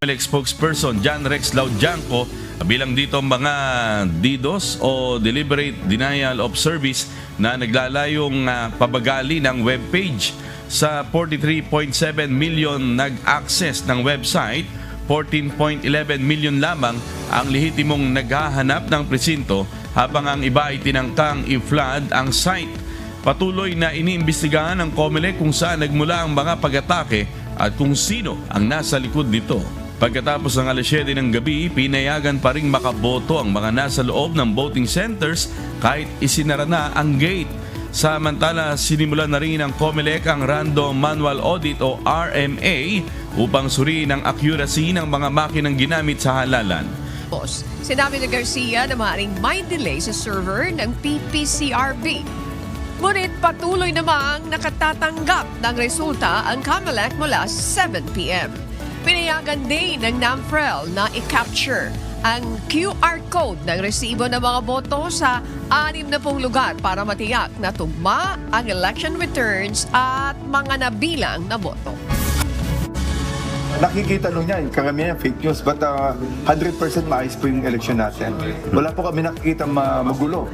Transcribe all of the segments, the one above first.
COMELEC spokesperson John Rex Laudianco bilang dito mga DDoS o Deliberate Denial of Service na naglalayong ah, pabagali ng web sa 43.7 million nag-access ng website 14.11 million lamang ang lehitimong naghahanap ng presinto habang ang iba ay tinangkang i-flood ang site. Patuloy na iniimbestigahan ng COMELEC kung saan nagmula ang mga pag-atake at kung sino ang nasa likod nito. Pagkatapos ng alas 7 ng gabi, pinayagan pa rin makaboto ang mga nasa loob ng voting centers kahit isinara na ang gate. Samantala, sinimulan na rin ng COMELEC ang Random Manual Audit o RMA upang suriin ang accuracy ng mga makinang ginamit sa halalan. Boss, sinabi ni Garcia na maaaring may delay sa server ng PPCRB. Ngunit patuloy namang nakatatanggap ng resulta ang COMELEC mula 7pm. Pinayagan din ng NAMFREL na i-capture ang QR code ng resibo ng mga boto sa anim na pong lugar para matiyak na tugma ang election returns at mga nabilang na boto. nakikita nung niya, yung karamihan fake news, but uh, 100% maayos po yung election natin. Wala po kami nakikita ma- magulo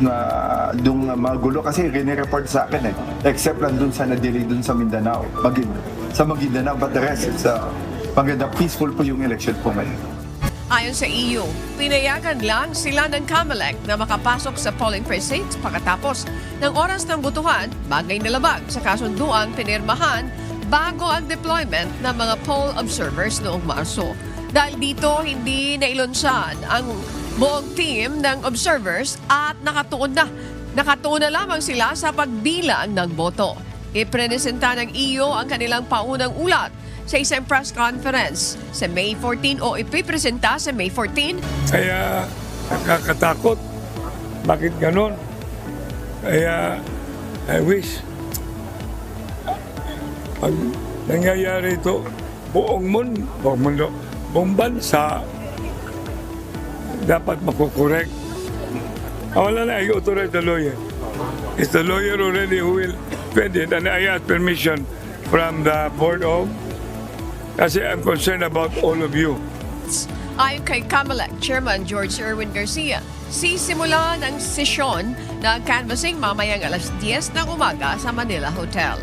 na dung magulo kasi rinireport sa akin eh. Except lang dun sa na-delay dun sa Mindanao, Magin, sa Maguindanao, but the rest, it's uh, maganda, peaceful po yung election po ngayon. Ayon sa EU, pinayagan lang sila ng COMELEC na makapasok sa polling precincts pagkatapos ng oras ng butuhan, bagay na labag sa kasunduang pinirmahan bago ang deployment ng mga poll observers noong Marso. Dahil dito, hindi nailunsan ang buong team ng observers at nakatuon na. Nakatuon na lamang sila sa pagbilang ng boto. Iprenesenta ng EU ang kanilang paunang ulat sa isang press conference sa May 14 o ipipresenta sa May 14 Kaya nakakatakot. Bakit ganon? Kaya I wish pag nangyayari ito, buong mundo, buong mundo, buong bansa dapat makukorek. Ah, Wala na, I authorize the lawyer. It's the lawyer already who will it and I ask permission from the board of kasi I'm concerned about all of you. Ayon kay Kamalek Chairman George Erwin Garcia, sisimulan ang sesyon ng canvassing mamayang alas 10 ng umaga sa Manila Hotel.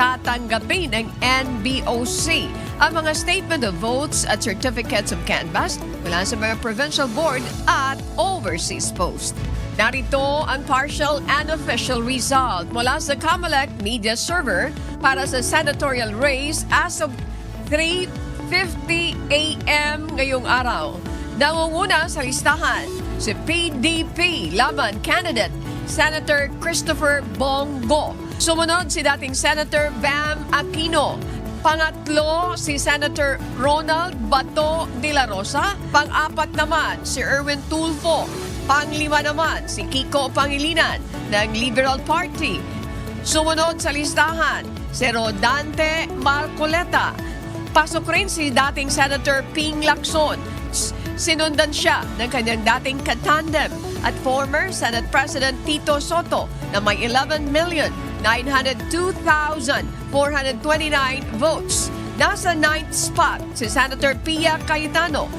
Tatanggapin ng NBOC ang mga statement of votes at certificates of canvass mula sa mga provincial board at overseas post. Narito ang partial and official result mula sa Kamalek media server para sa senatorial race as of 3.50 a.m. ngayong araw. Nangunguna sa listahan si PDP laban candidate Senator Christopher Bongo. Sumunod si dating Senator Bam Aquino. Pangatlo si Senator Ronald Bato de la Rosa. Pang-apat naman si Erwin Tulfo. Panglima naman si Kiko Pangilinan ng Liberal Party. Sumunod sa listahan si Rodante Marcoleta. Pasok rin si dating Senator Ping Lacson. Sinundan siya ng kanyang dating katandem at former Senate President Tito Soto na may 11,902,429 votes. Nasa 9th spot si Senator Pia Cayetano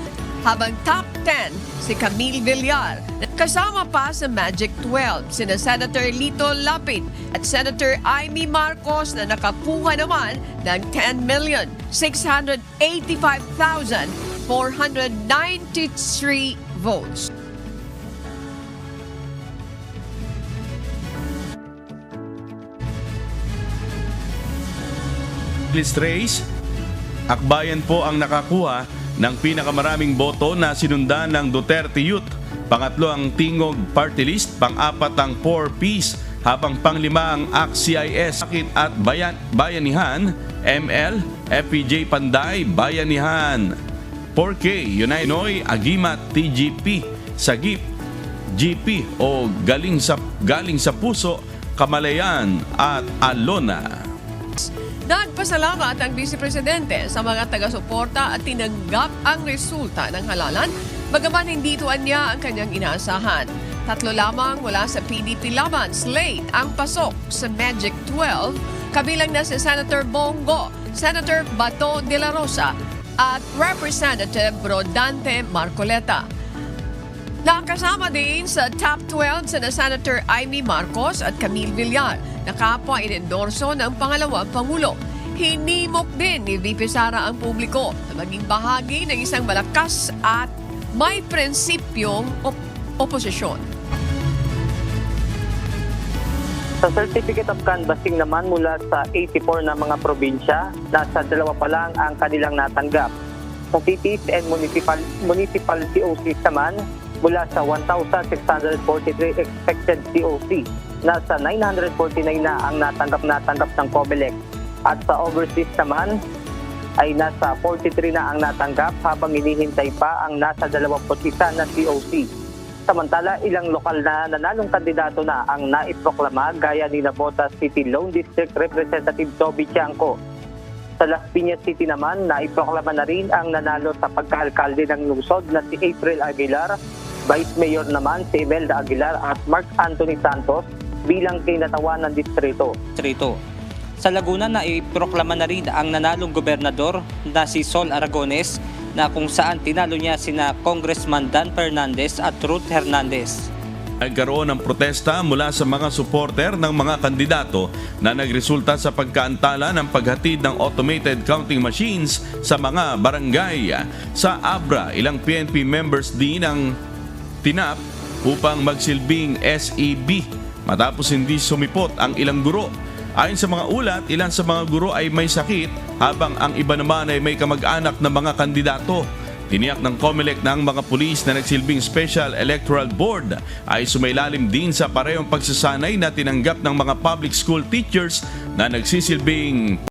habang top 10 si Camille Villar. Kasama pa sa Magic 12 sina Senator Lito Lapid at Senator Amy Marcos na nakakuha naman ng 10,685,493 votes. List race, Akbayan po ang nakakuha ng pinakamaraming boto na sinundan ng Duterte Youth. Pangatlo ang Tingog Party List, pang-apat ang 4Ps, habang panglima ang ACT-CIS at Bayan, Bayanihan, ML, FPJ Panday, Bayanihan, 4K, Uninoy, Agimat, TGP, Sagip, GP o Galing sa, Galing sa Puso, Kamalayan at Alona. Nagpasalamat ang Vice Presidente sa mga taga-suporta at tinanggap ang resulta ng halalan, bagaman hindi tuan niya ang kanyang inaasahan. Tatlo lamang mula sa PDP laban slate ang pasok sa Magic 12, kabilang na si Senator Bongo, Senator Bato de la Rosa, at Representative Brodante Marcoleta. Nakasama din sa top 12 sina Senator Amy Marcos at Camille Villar na kapwa inendorso ng pangalawang Pangulo. Hinimok din ni VP Sara ang publiko na maging bahagi ng isang malakas at may prinsipyong op- oposisyon. Sa Certificate of Canvassing naman mula sa 84 na mga probinsya, nasa dalawa pa lang ang kanilang natanggap. Sa cities and municipal, municipal COCs naman, mula sa 1,643 expected COC, nasa 949 na ang natanggap-natanggap ng COMELEC. At sa overseas naman, ay nasa 43 na ang natanggap habang hinihintay pa ang nasa 21 na COC. Samantala, ilang lokal na nanalong kandidato na ang naiproklama gaya ni Nabota City Lone District Representative Toby Tiangco. Sa Las Piñas City naman, naiproklama na rin ang nanalo sa pagkaalkalde ng lungsod na si April Aguilar, Vice Mayor naman si Imelda Aguilar at Mark Anthony Santos bilang kinatawan ng distrito. distrito. Sa Laguna na iproklama na rin ang nanalong gobernador na si Sol Aragones na kung saan tinalo niya sina Congressman Dan Fernandez at Ruth Hernandez. Nagkaroon ng protesta mula sa mga supporter ng mga kandidato na nagresulta sa pagkaantala ng paghatid ng automated counting machines sa mga barangay. Sa Abra, ilang PNP members din ang tinap upang magsilbing SEB matapos hindi sumipot ang ilang guro. Ayon sa mga ulat, ilan sa mga guro ay may sakit habang ang iba naman ay may kamag-anak na mga kandidato. Tiniyak ng COMELEC ang mga pulis na nagsilbing Special Electoral Board ay sumailalim din sa parehong pagsasanay na tinanggap ng mga public school teachers na nagsisilbing